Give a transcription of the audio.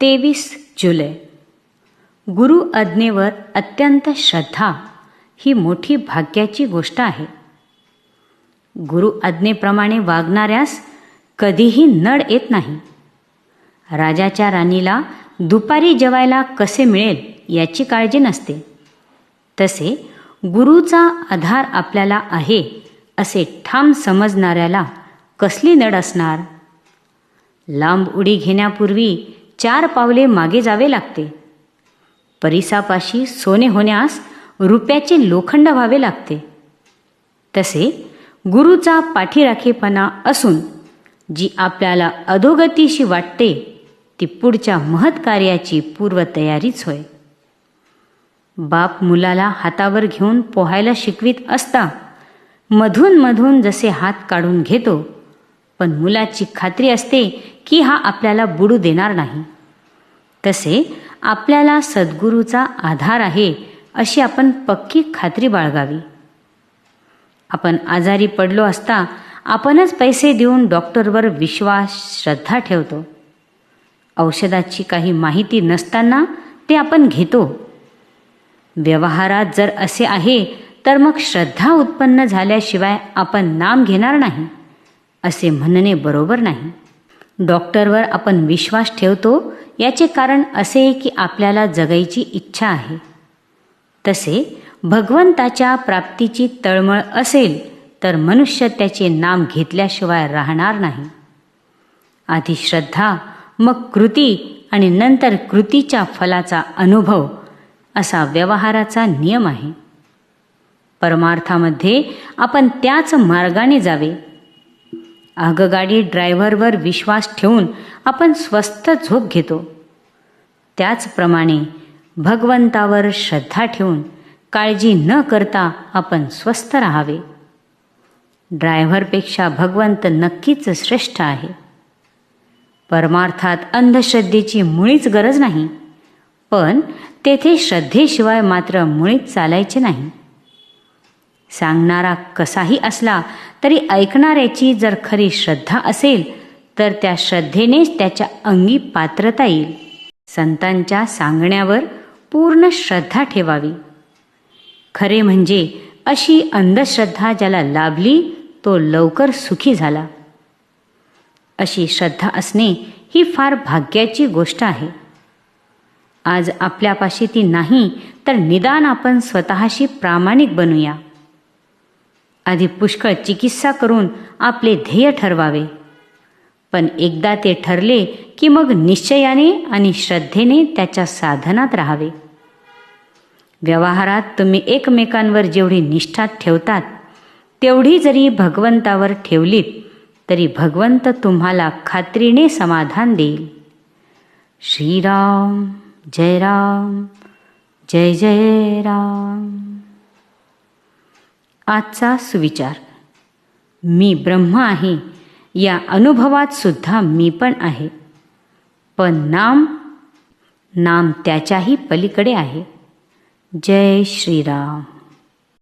तेवीस जुलै. गुरु आज्ञेवर अत्यंत श्रद्धा ही मोठी भाग्याची गोष्ट आहे. गुरु आज्ञेप्रमाणे वागणाऱ्यास कधीही नड येत नाही. राजाच्या राणीला दुपारी जेवायला कसे मिळेल याची काळजी नसते. तसे गुरुचा आधार आपल्याला आहे असे ठाम समजणाऱ्याला कसली नड असणार? लांब उडी घेण्यापूर्वी चार पावले मागे जावे लागते. परिसापाशी सोने होण्यास रुपयाचे लोखंड व्हावे लागते. तसे गुरुचा पाठीराखेपणा असून जी आपल्याला अधोगतीशी वाटते ती पुढच्या महत्कार्याची पूर्वतयारीच होय. बाप मुलाला हातावर घेऊन पोहायला शिकवित असता मधून मधून जसे हात काढून घेतो पण मुलाची खात्री असते की हा आपल्याला बुडू देणार नाही. तसे आपल्याला सद्गुरूचा आधार आहे अशी आपण पक्की खात्री बाळगावी. आपण आजारी पडलो असता आपणच पैसे देऊन डॉक्टरवर विश्वास श्रद्धा ठेवतो. औषधाची काही माहिती नसताना ते आपण घेतो. व्यवहारात जर असे आहे तर मग श्रद्धा उत्पन्न झाल्याशिवाय आपण नाम घेणार नाही असे म्हणणे बरोबर नाही. डॉक्टरवर आपण विश्वास ठेवतो याचे कारण असे की आपल्याला जगायची इच्छा आहे. तसे भगवंताच्या प्राप्तीची तळमळ असेल तर मनुष्य त्याचे नाम घेतल्याशिवाय राहणार नाही. आधी श्रद्धा मग कृती आणि नंतर कृतीच्या फलाचा अनुभव असा व्यवहाराचा नियम आहे. परमार्थामध्ये आपण त्याच मार्गाने जावे आगगाडी ड्रायव्हरवर विश्वास ठेवून आपण स्वस्त झोप घेतो. त्याचप्रमाणे भगवंतावर श्रद्धा ठेवून काळजी न करता आपण स्वस्थ राहावे. ड्रायव्हरपेक्षा भगवंत नक्कीच श्रेष्ठ आहे. परमार्थात अंधश्रद्धेची मुळीच गरज नाही पण तेथे श्रद्धेशिवाय मात्र मुळीच चालायचे नाही. सांगणारा कसाही असला तरी ऐकणाऱ्याची जर खरी श्रद्धा असेल तर त्या श्रद्धेनेच त्याच्या अंगी पात्रता येईल. संतांच्या सांगण्यावर पूर्ण श्रद्धा ठेवावी. खरे म्हणजे अशी अंधश्रद्धा ज्याला लाभली तो लवकर सुखी झाला. अशी श्रद्धा असणे ही फार भाग्याची गोष्ट आहे. आज आपल्यापाशी ती नाही तर निदान आपण स्वतःशी प्रामाणिक बनूया. आधी पुष्कळ चिकित्सा करून आपले ध्येय ठरवावे. पण एकदा ते ठरले की मग निश्चयाने आणि श्रद्धेने त्याच्या साधनात राहावे. व्यवहारात तुम्ही एकमेकांवर जेवढी निष्ठा ठेवतात तेवढी जरी भगवंतावर ठेवलीत तरी भगवंत तुम्हाला खात्रीने समाधान देईल. श्रीराम जय राम जय जय राम. आजचा सुविचार. मी ब्रह्म आहे या अनुभवात सुद्धा मी पण आहे. पण नाम नाम त्याच्याही पलीकडे आहे. जय श्रीराम.